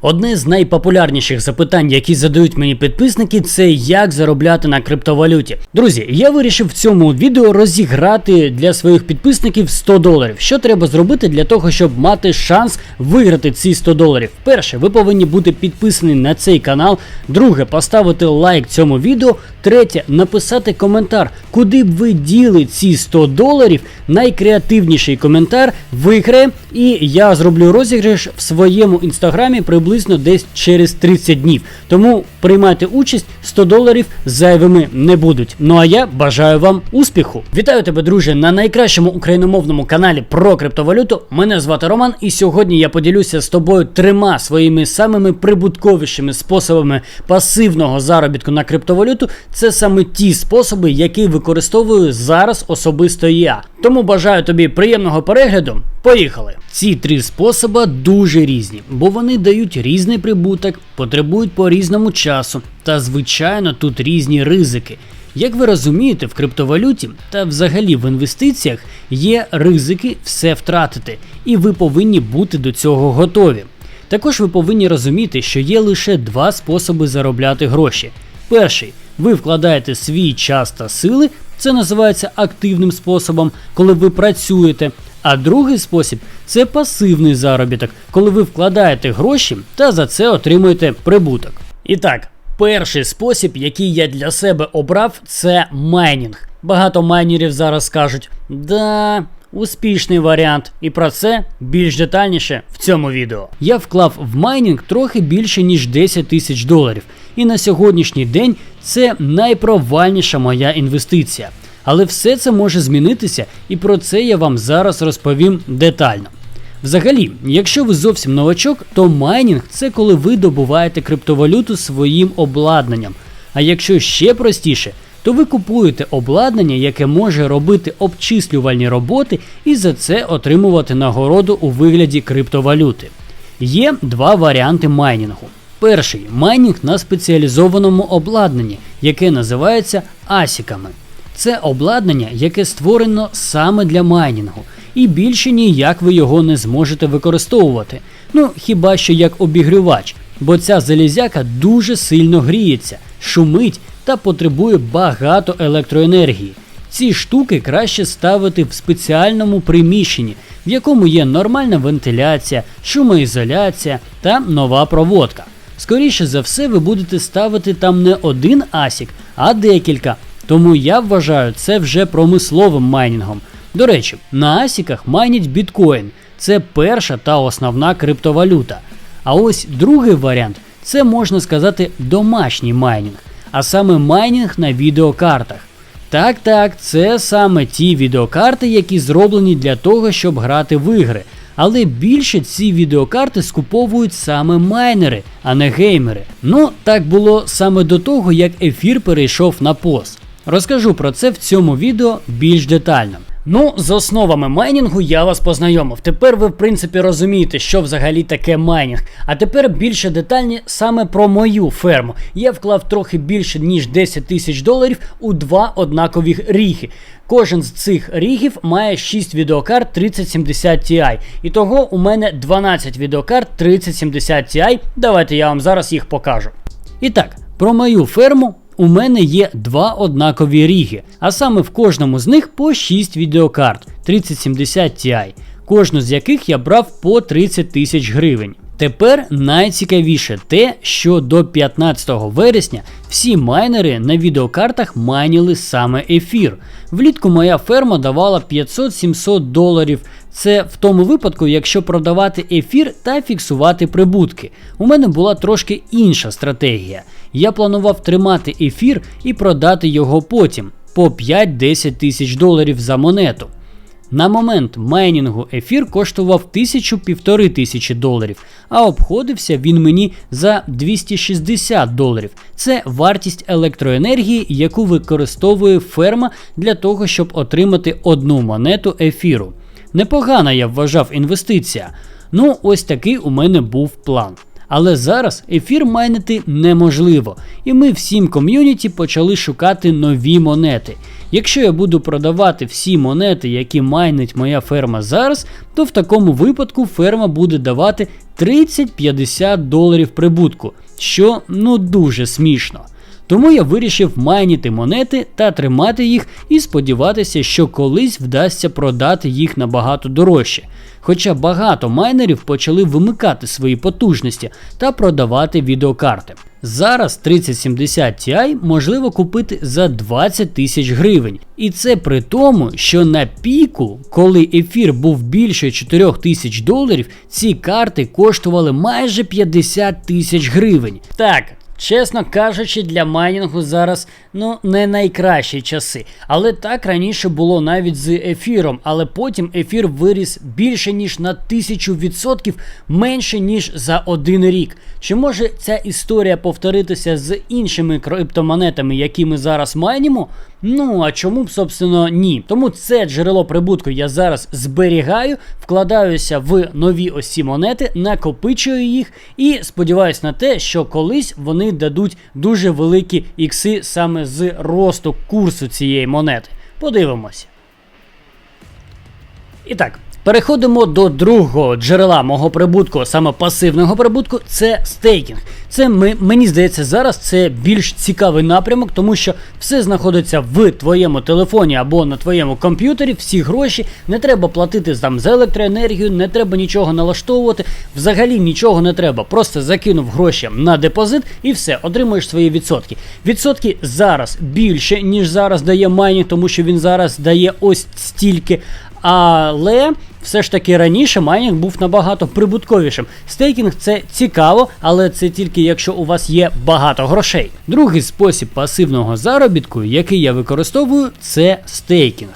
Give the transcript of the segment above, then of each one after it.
Одне з найпопулярніших запитань, які задають мені підписники, це як заробляти на криптовалюті. Друзі, я вирішив в цьому відео розіграти для своїх підписників 100 доларів. Що треба зробити для того, щоб мати шанс виграти ці 100 доларів? Перше, ви повинні бути підписані на цей канал. Друге, поставити лайк цьому відео. Третє, написати коментар, куди б ви діли ці 100 доларів. Найкреативніший коментар виграє, і я зроблю розіграш в своєму інстаграмі приблизно десь через 30 днів. Тому приймайте участь, 100 доларів зайвими не будуть. Ну а я бажаю вам успіху. Вітаю тебе, друже, на найкращому україномовному каналі про криптовалюту. Мене звати Роман, і сьогодні я поділюся з тобою трьома своїми самими прибутковішими способами пасивного заробітку на криптовалюту. Це саме ті способи, які використовую зараз особисто я. Тому бажаю тобі приємного перегляду. Поїхали! Ці три способи дуже різні, бо вони дають різний прибуток, потребують по різному часу, та звичайно тут різні ризики. Як ви розумієте, в криптовалюті та взагалі в інвестиціях є ризики все втратити, і ви повинні бути до цього готові. Також ви повинні розуміти, що є лише два способи заробляти гроші. Перший ви вкладаєте свій час та сили, це називається активним способом, коли ви працюєте. А другий спосіб це пасивний заробіток, коли ви вкладаєте гроші та за це отримуєте прибуток. І так, перший спосіб, який я для себе обрав, це майнінг. Багато майнерів зараз скажуть, да. Успішний варіант, і про це більш детальніше в цьому відео. Я вклав в майнінг трохи більше ніж 10 тисяч доларів, і на сьогоднішній день це найпровальніша моя інвестиція. Але все це може змінитися, і про це я вам зараз розповім детально. Взагалі, якщо ви зовсім новачок, то майнінг це коли ви добуваєте криптовалюту своїм обладнанням. А якщо ще простіше, то ви купуєте обладнання, яке може робити обчислювальні роботи і за це отримувати нагороду у вигляді криптовалюти. Є два варіанти майнінгу. Перший майнінг на спеціалізованому обладнанні, яке називається асіками. Це обладнання, яке створено саме для майнінгу, і більше ніяк ви його не зможете використовувати. Ну хіба що як обігрівач, бо ця залізяка дуже сильно гріється, шумить та потребує багато електроенергії. Ці штуки краще ставити в спеціальному приміщенні, в якому є нормальна вентиляція, шумоізоляція та нова проводка. Скоріше за все, ви будете ставити там не один асік, а декілька. Тому я вважаю це вже промисловим майнінгом. До речі, на асіках майнять біткоін. Це перша та основна криптовалюта. А ось другий варіант це можна сказати домашній майнінг, а саме майнінг на відеокартах. Так, так, це саме ті відеокарти, які зроблені для того, щоб грати в ігри. Але більше ці відеокарти скуповують саме майнери, а не геймери. Ну, так було саме до того, як ефір перейшов на пост. Розкажу про це в цьому відео більш детально. Ну, з основами майнінгу я вас познайомив. Тепер ви, в принципі, розумієте, що взагалі таке майнінг. А тепер більше детальні саме про мою ферму. Я вклав трохи більше ніж 10 тисяч доларів у два однакові ріги. Кожен з цих рігів має 6 відеокарт 3070 Ti. І того у мене 12 відеокарт 3070 Ti. Давайте я вам зараз їх покажу. І так, про мою ферму. У мене є два однакові ріги, а саме в кожному з них по 6 відеокарт 3070 Ti, кожну з яких я брав по 30 тисяч гривень. Тепер найцікавіше те, що до 15 вересня всі майнери на відеокартах майніли саме ефір. Влітку моя ферма давала 500-700 доларів. Це в тому випадку, якщо продавати ефір та фіксувати прибутки. У мене була трошки інша стратегія. Я планував тримати ефір і продати його потім по 5-10 тисяч доларів за монету. На момент майнінгу ефір коштував тисячу-півтори тисячі доларів, а обходився він мені за 260 доларів. Це вартість електроенергії, яку використовує ферма для того, щоб отримати одну монету ефіру. Непогана я вважав інвестиція. Ну, ось такий у мене був план. Але зараз ефір майнити неможливо, і ми всім ком'юніті почали шукати нові монети. Якщо я буду продавати всі монети, які майнить моя ферма зараз, то в такому випадку ферма буде давати 30-50 доларів прибутку, що ну дуже смішно. Тому я вирішив майніти монети та тримати їх і сподіватися, що колись вдасться продати їх набагато дорожче. Хоча багато майнерів почали вимикати свої потужності та продавати відеокарти. Зараз 3070 Ti можливо купити за 20 тисяч гривень. І це при тому, що на піку, коли ефір був більше 4 тисяч доларів, ці карти коштували майже 50 тисяч гривень. Так, Чесно кажучи, для майнінгу зараз ну не найкращі часи. Але так раніше було навіть з ефіром, але потім ефір виріс більше ніж на тисячу відсотків менше ніж за один рік. Чи може ця історія повторитися з іншими криптомонетами, які ми зараз майнімо? Ну а чому б, собственно, ні? Тому це джерело прибутку я зараз зберігаю, вкладаюся в нові ось ці монети, накопичую їх і сподіваюся на те, що колись вони дадуть дуже великі ікси саме з росту курсу цієї монети. Подивимося. І так, Переходимо до другого джерела мого прибутку, саме пасивного прибутку, це стейкінг. Це ми, мені здається, зараз це більш цікавий напрямок, тому що все знаходиться в твоєму телефоні або на твоєму комп'ютері, всі гроші, не треба платити там за електроенергію, не треба нічого налаштовувати, взагалі нічого не треба. Просто закинув гроші на депозит і все, отримуєш свої відсотки. Відсотки зараз більше, ніж зараз дає майнінг, тому що він зараз дає ось стільки. Але все ж таки раніше майнінг був набагато прибутковішим. Стейкінг це цікаво, але це тільки якщо у вас є багато грошей. Другий спосіб пасивного заробітку, який я використовую, це стейкінг.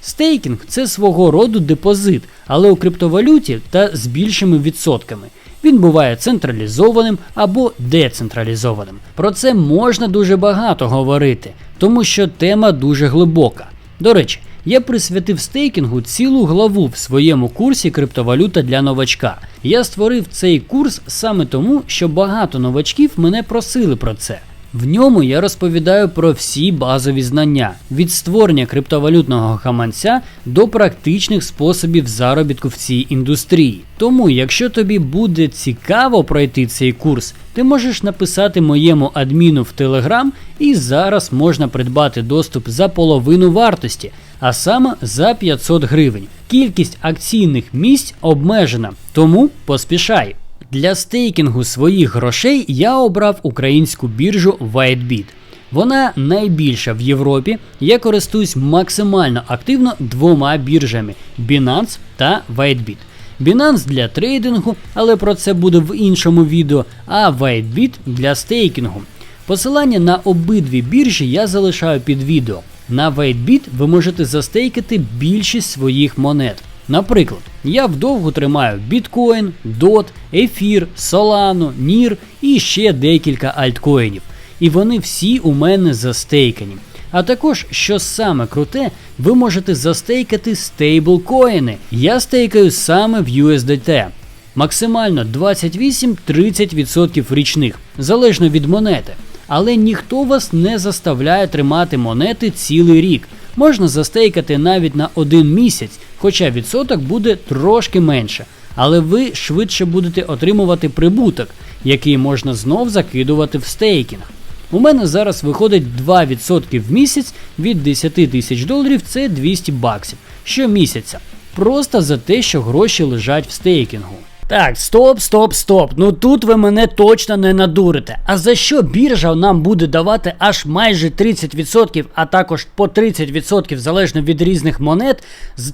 Стейкінг це свого роду депозит, але у криптовалюті та з більшими відсотками. Він буває централізованим або децентралізованим. Про це можна дуже багато говорити, тому що тема дуже глибока. До речі, я присвятив стейкінгу цілу главу в своєму курсі криптовалюта для новачка. Я створив цей курс саме тому, що багато новачків мене просили про це. В ньому я розповідаю про всі базові знання від створення криптовалютного гаманця до практичних способів заробітку в цій індустрії. Тому, якщо тобі буде цікаво пройти цей курс, ти можеш написати моєму адміну в Телеграм, і зараз можна придбати доступ за половину вартості, а саме за 500 гривень. Кількість акційних місць обмежена, тому поспішай. Для стейкінгу своїх грошей я обрав українську біржу WhiteBit. Вона найбільша в Європі. Я користуюсь максимально активно двома біржами Binance та WhiteBit. Binance для трейдингу, але про це буде в іншому відео, а WhiteBit для стейкінгу. Посилання на обидві біржі я залишаю під відео. На WhiteBit ви можете застейкати більшість своїх монет. Наприклад, я вдовго тримаю біткоін, DOT, ефір, Solano, NIR і ще декілька альткоїнів. І вони всі у мене застейкані. А також, що саме круте, ви можете застейкати стейблкоїни. Я стейкаю саме в USDT. Максимально 28-30% річних, залежно від монети. Але ніхто вас не заставляє тримати монети цілий рік. Можна застейкати навіть на один місяць, хоча відсоток буде трошки менше. Але ви швидше будете отримувати прибуток, який можна знов закидувати в стейкінг. У мене зараз виходить 2% в місяць від 10 тисяч доларів це 200 баксів щомісяця. Просто за те, що гроші лежать в стейкінгу. Так, стоп, стоп, стоп. Ну тут ви мене точно не надурите. А за що біржа нам буде давати аж майже 30%, а також по 30% залежно від різних монет,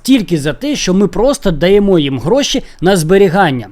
тільки за те, що ми просто даємо їм гроші на зберігання.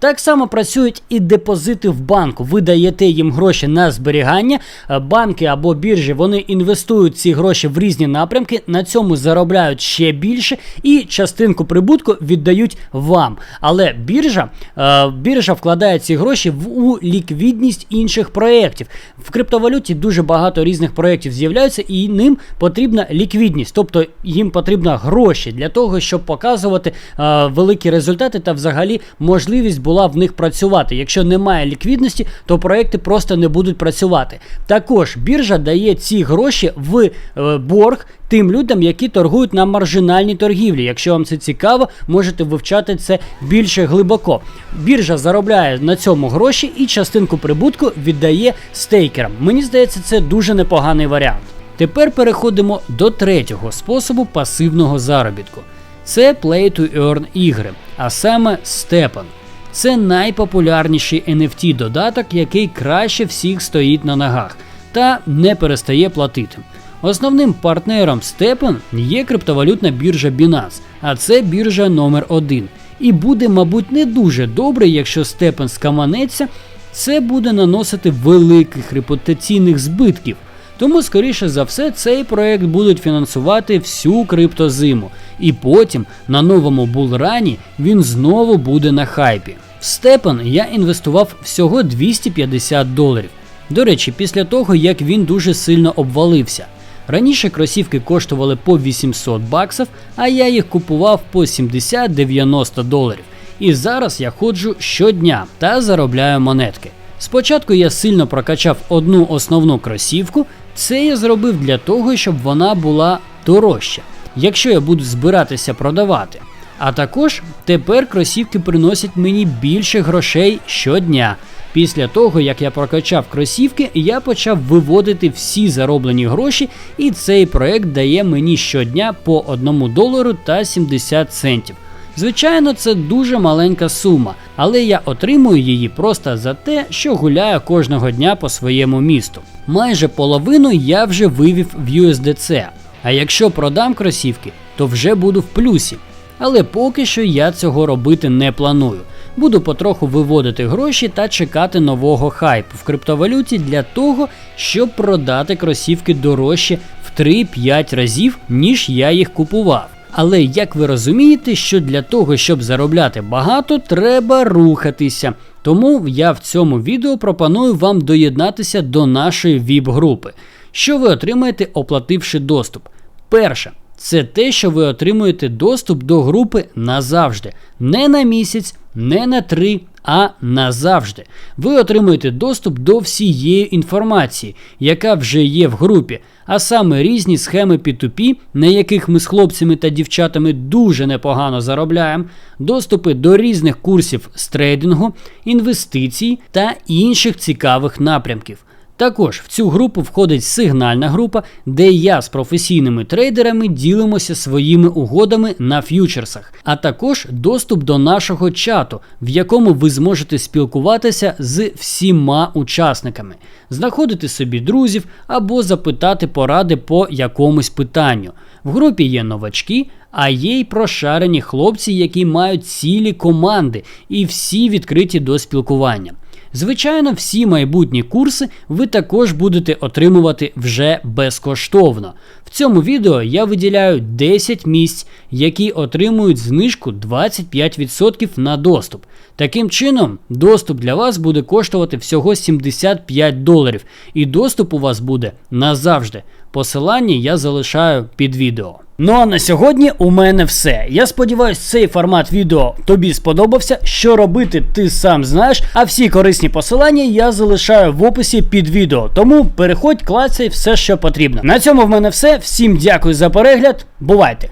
Так само працюють і депозити в банку. Ви даєте їм гроші на зберігання, е, банки або біржі вони інвестують ці гроші в різні напрямки, на цьому заробляють ще більше і частинку прибутку віддають вам. Але біржа е, біржа вкладає ці гроші в у ліквідність інших проєктів. В криптовалюті дуже багато різних проєктів з'являються, і ним потрібна ліквідність, тобто їм потрібно гроші для того, щоб показувати е, великі результати та взагалі можливість була в них працювати. Якщо немає ліквідності, то проекти просто не будуть працювати. Також біржа дає ці гроші в е, борг тим людям, які торгують на маржинальній торгівлі. Якщо вам це цікаво, можете вивчати це більше глибоко. Біржа заробляє на цьому гроші і частинку прибутку віддає стейкерам. Мені здається, це дуже непоганий варіант. Тепер переходимо до третього способу пасивного заробітку. Це Play to Earn ігри, а саме Stepan. Це найпопулярніший NFT додаток, який краще всіх стоїть на ногах та не перестає платити. Основним партнером Stepan є криптовалютна біржа Binance, а це біржа номер 1 І буде, мабуть, не дуже добре, якщо Stepan скаманеться, це буде наносити великих репутаційних збитків. Тому, скоріше за все, цей проект будуть фінансувати всю криптозиму, і потім на новому булрані він знову буде на хайпі. В Степан я інвестував всього 250 доларів. До речі, після того як він дуже сильно обвалився. Раніше кросівки коштували по 800 баксів, а я їх купував по 70-90 доларів. І зараз я ходжу щодня та заробляю монетки. Спочатку я сильно прокачав одну основну кросівку, це я зробив для того, щоб вона була дорожча, якщо я буду збиратися продавати. А також тепер кросівки приносять мені більше грошей щодня. Після того, як я прокачав кросівки, я почав виводити всі зароблені гроші, і цей проект дає мені щодня по 1 долару та 70 центів. Звичайно, це дуже маленька сума, але я отримую її просто за те, що гуляю кожного дня по своєму місту. Майже половину я вже вивів в USDC, а якщо продам кросівки, то вже буду в плюсі. Але поки що я цього робити не планую. Буду потроху виводити гроші та чекати нового хайпу в криптовалюті для того, щоб продати кросівки дорожче в 3-5 разів, ніж я їх купував. Але як ви розумієте, що для того, щоб заробляти багато, треба рухатися. Тому я в цьому відео пропоную вам доєднатися до нашої ВІП-групи. Що ви отримаєте, оплативши доступ? Перше, це те, що ви отримуєте доступ до групи назавжди. Не на місяць, не на три, а назавжди. Ви отримуєте доступ до всієї інформації, яка вже є в групі, а саме різні схеми P2P, на яких ми з хлопцями та дівчатами дуже непогано заробляємо, доступи до різних курсів з трейдингу, інвестицій та інших цікавих напрямків. Також в цю групу входить сигнальна група, де я з професійними трейдерами ділимося своїми угодами на ф'ючерсах, а також доступ до нашого чату, в якому ви зможете спілкуватися з всіма учасниками, знаходити собі друзів або запитати поради по якомусь питанню. В групі є новачки, а є й прошарені хлопці, які мають цілі команди і всі відкриті до спілкування. Звичайно, всі майбутні курси ви також будете отримувати вже безкоштовно. В цьому відео я виділяю 10 місць, які отримують знижку 25% на доступ. Таким чином, доступ для вас буде коштувати всього 75 доларів, і доступ у вас буде назавжди. Посилання я залишаю під відео. Ну а на сьогодні у мене все. Я сподіваюся, цей формат відео тобі сподобався. Що робити, ти сам знаєш. А всі корисні посилання я залишаю в описі під відео. Тому переходь, клацай все, що потрібно. На цьому в мене все. Всім дякую за перегляд. Бувайте!